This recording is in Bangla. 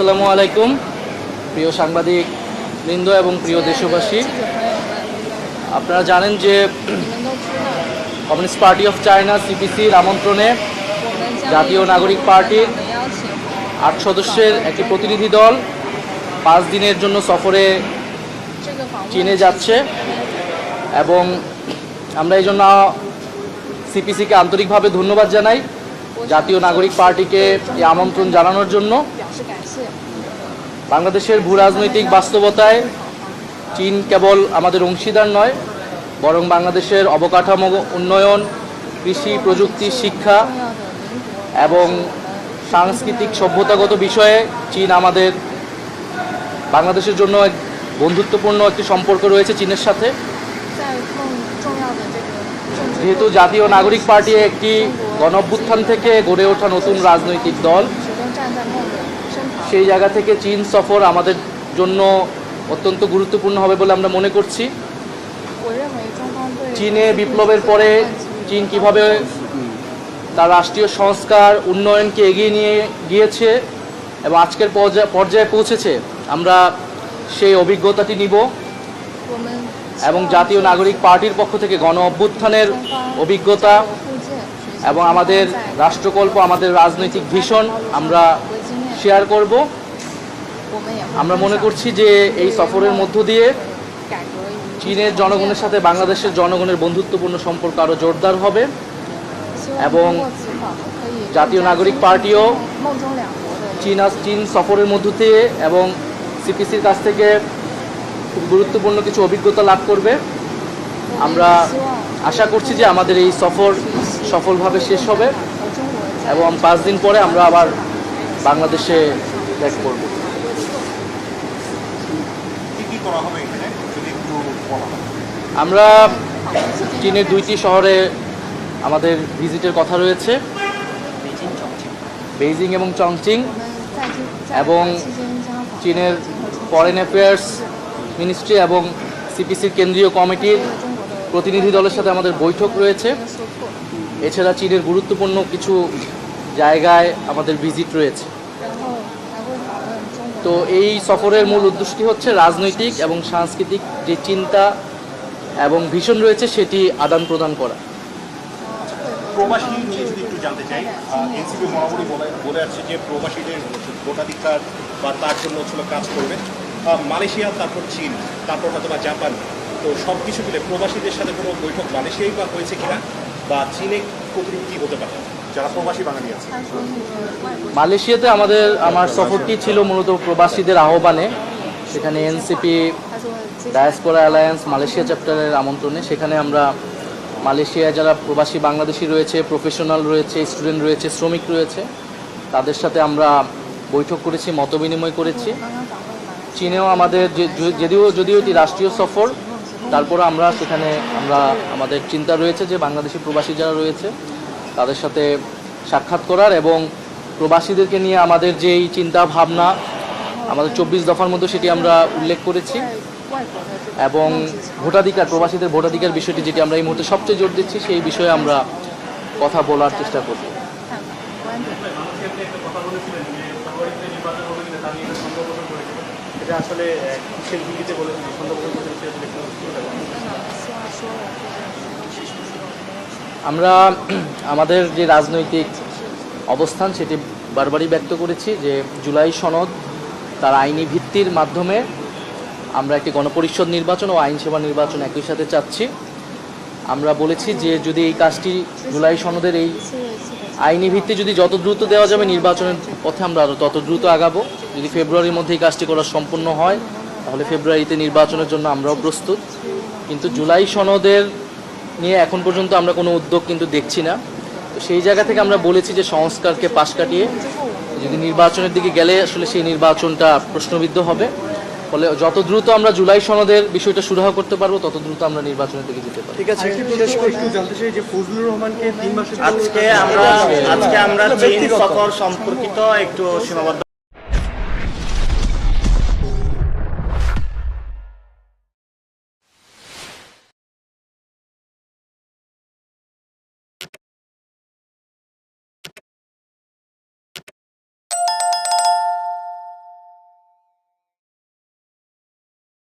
আসসালামু আলাইকুম, প্রিয় সাংবাদিক বৃন্দ এবং প্রিয় দেশবাসী। আপনারা জানেন যে কমিউনিস্ট পার্টি অফ চায়না, সিপিসির আমন্ত্রণে জাতীয় নাগরিক পার্টির আট সদস্যের একটি প্রতিনিধি দল পাঁচ দিনের জন্য সফরে চীনে যাচ্ছে এবং আমরা এই জন্য সিপিসিকে আন্তরিকভাবে ধন্যবাদ জানাই জাতীয় নাগরিক পার্টিকে এই আমন্ত্রণ জানানোর জন্য। বাংলাদেশের ভূ রাজনৈতিক বাস্তবতায় চীন কেবল আমাদের অংশীদার নয়, বরং বাংলাদেশের অবকাঠামো উন্নয়ন, কৃষি, প্রযুক্তি, শিক্ষা এবং সাংস্কৃতিক সভ্যতাগত বিষয়ে চীন আমাদের বাংলাদেশের জন্য এক বন্ধুত্বপূর্ণ একটি সম্পর্ক রয়েছে চীনের সাথে। যেহেতু জাতীয় নাগরিক পার্টি একটি গণ থেকে গড়ে ওঠা নতুন রাজনৈতিক দল সেই জায়গা থেকে চীন সফর আমাদের জন্য অত্যন্ত গুরুত্বপূর্ণ হবে বলে আমরা মনে করছি। চীনে বিপ্লবের পরে চীন কীভাবে তার রাষ্ট্রীয় সংস্কার, উন্নয়নকে এগিয়ে নিয়ে গিয়েছে এবং আজকের পর্যায়ে পৌঁছেছে, আমরা সেই অভিজ্ঞতাটি নিব এবং জাতীয় নাগরিক পার্টির পক্ষ থেকে গণ অভ্যুত্থানের অভিজ্ঞতা এবং আমাদের রাষ্ট্রকল্প, আমাদের রাজনৈতিক ভীষণ আমরা শেয়ার করব। আমরা মনে করছি যে এই সফরের মধ্য দিয়ে চীনের জনগণের সাথে বাংলাদেশের জনগণের বন্ধুত্বপূর্ণ সম্পর্ক আরও জোরদার হবে এবং জাতীয় নাগরিক পার্টিও চীনা চীন সফরের মধ্য দিয়ে এবং সিপিসির কাছ থেকে খুব গুরুত্বপূর্ণ কিছু অভিজ্ঞতা লাভ করবে। আমরা আশা করছি যে আমাদের এই সফর সফলভাবে শেষ হবে এবং পাঁচ দিন পরে আমরা আবার বাংলাদেশে ব্যাক আমরা চীনের দুইটি শহরে আমাদের ভিজিটের কথা রয়েছে। বেইজিং এবং চংচিং। এবং চীনের ফরেন অ্যাফেয়ার্স মিনিস্ট্রি এবং সিপিসির কেন্দ্রীয় কমিটির প্রতিনিধি দলের সাথে আমাদের বৈঠক রয়েছে। এছাড়া চীনের গুরুত্বপূর্ণ কিছু জায়গায় আমাদের ভিজিট রয়েছে। তো এই সফরের মূল উদ্দেশ্যটি হচ্ছে রাজনৈতিক এবং সাংস্কৃতিক যে চিন্তা এবং ভীষণ রয়েছে সেটি আদান প্রদান করা। প্রবাসী যদি একটু জানতে চাই বলে যে প্রবাসীদের ভোটাধিকার বা তার জন্য ছিল কাজ তারপর চীন, তারপর জাপান। তো সব কিছু মিলে প্রবাসীদের সাথে কোনো বৈঠক মালয়েশিয়াই বা হয়েছে কিনা? বা চীনে কতটুকু হতে পারে? যারা প্রবাসী বাঙালি আছে। মালয়েশিয়াতে আমাদের, আমার সফরটি ছিল মূলত প্রবাসীদের আহ্বানে। সেখানে এনসিপি, ডায়াসপোরা অ্যালায়েন্স, মালয়েশিয়া চ্যাপ্টারের আমন্ত্রণে। সেখানে আমরা মালয়েশিয়ায় যারা প্রবাসী বাংলাদেশি রয়েছে, প্রফেশনাল রয়েছে, স্টুডেন্ট রয়েছে, শ্রমিক রয়েছে, তাদের সাথে আমরা বৈঠক করেছি, মত বিনিময় করেছি। চীনেও আমাদের যদিও যদিও এটি রাষ্ট্রীয় সফর তারপর আমরা সেখানে, আমরা আমাদের চিন্তা রয়েছে যে বাংলাদেশি প্রবাসী যারা রয়েছে তাদের সাথে সাক্ষাৎ করার এবং প্রবাসীদেরকে নিয়ে আমাদের যেই চিন্তা ভাবনা, আমাদের চব্বিশ দফার মধ্যে সেটি আমরা উল্লেখ করেছি এবং ভোটাধিকার, প্রবাসীদের ভোটাধিকার বিষয়টি যেটি আমরা এই মুহূর্তে সবচেয়ে জোর দিচ্ছি, সেই বিষয়ে আমরা কথা বলার চেষ্টা করব। আসলে আমরা আমাদের যে রাজনৈতিক অবস্থান সেটি বারবারই ব্যক্ত করেছি যে জুলাই সনদ তার আইনি ভিত্তির মাধ্যমে আমরা একটি গণপরিষদ নির্বাচন ও আইনসেবা নির্বাচন একই সাথে চাচ্ছি। আমরা বলেছি যে যদি এই কাজটি জুলাই সনদের এই আইনি ভিত্তি যদি যত দ্রুত দেওয়া যাবে নির্বাচনের পথে আমরা আরও তত দ্রুত আগাবো। যদি ফেব্রুয়ারির মধ্যে এই কাজটি করা সম্পূর্ণ হয়, তাহলে ফেব্রুয়ারিতে নির্বাচনের জন্য আমরাও প্রস্তুত। কিন্তু জুলাই সনদের নিয়ে এখন পর্যন্ত আমরা কোনো উদ্যোগ কিন্তু দেখছি না। তো সেই জায়গা থেকে আমরা বলেছি যে সংস্কারকে পাশ কাটিয়ে যদি নির্বাচনের দিকে গেলে আসলে সেই নির্বাচনটা প্রশ্নবিদ্ধ হবে। ফলে যত দ্রুত আমরা জুলাই সনদের বিষয়টা সুরাহ করতে পারব তত দ্রুত আমরা নির্বাচনের দিকে যেতে পারব। ঠিক আছে আজকে আমরা আজকে আমরা সফর সম্পর্কিত একটু সীমাবদ্ধ